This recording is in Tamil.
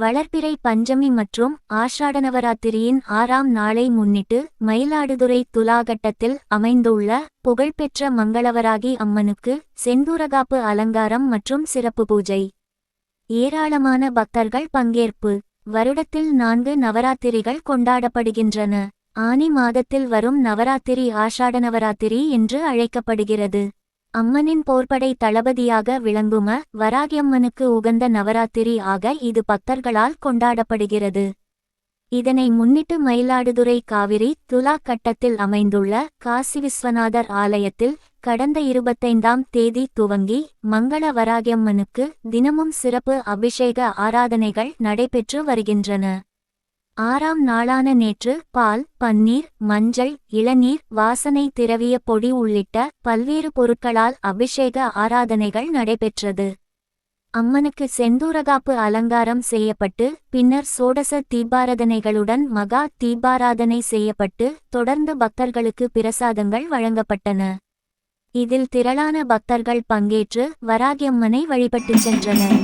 வளர்பிறை பஞ்சமி மற்றும் ஆஷாட நவராத்திரியின் ஆறாம் நாளை முன்னிட்டு மயிலாடுதுறை துலாகட்டத்தில் அமைந்துள்ள புகழ்பெற்ற மங்களவராகி அம்மனுக்கு செந்தூரகாப்பு அலங்காரம் மற்றும் சிறப்பு பூஜை. ஏராளமான பக்தர்கள் பங்கேற்பு. வருடத்தில் நான்கு நவராத்திரிகள் கொண்டாடப்படுகின்றன. ஆனி மாதத்தில் வரும் நவராத்திரி ஆஷாட நவராத்திரி என்று அழைக்கப்படுகிறது. அம்மனின் போர்படை தளபதியாக விளங்கும வராகியம்மனுக்கு உகந்த நவராத்திரி ஆக இது பக்தர்களால் கொண்டாடப்படுகிறது. இதனை முன்னிட்டு மயிலாடுதுறை காவிரி துலா கட்டத்தில் அமைந்துள்ள காசி விஸ்வநாதர் ஆலயத்தில் கடந்த இருபத்தைந்தாம் தேதி துவங்கி மங்கள வராகியம்மனுக்கு தினமும் சிறப்பு அபிஷேக ஆராதனைகள் நடைபெற்று வருகின்றன. ஆறாம் நாளான நேற்று பால் பன்னீர் மஞ்சள் இளநீர் வாசனை திரவிய பொடி உள்ளிட்ட பல்வேறு பொருட்களால் அபிஷேக ஆராதனைகள் நடைபெற்றது. அம்மனுக்கு செந்தூரகாப்பு அலங்காரம் செய்யப்பட்டு பின்னர் சோடச தீபாராதனைகளுடன் மகா தீபாராதனை செய்யப்பட்டு தொடர்ந்து பக்தர்களுக்கு பிரசாதங்கள் வழங்கப்பட்டன. இதில் திரளான பக்தர்கள் பங்கேற்று வராகியம்மனை வழிபட்டுச் சென்றனர்.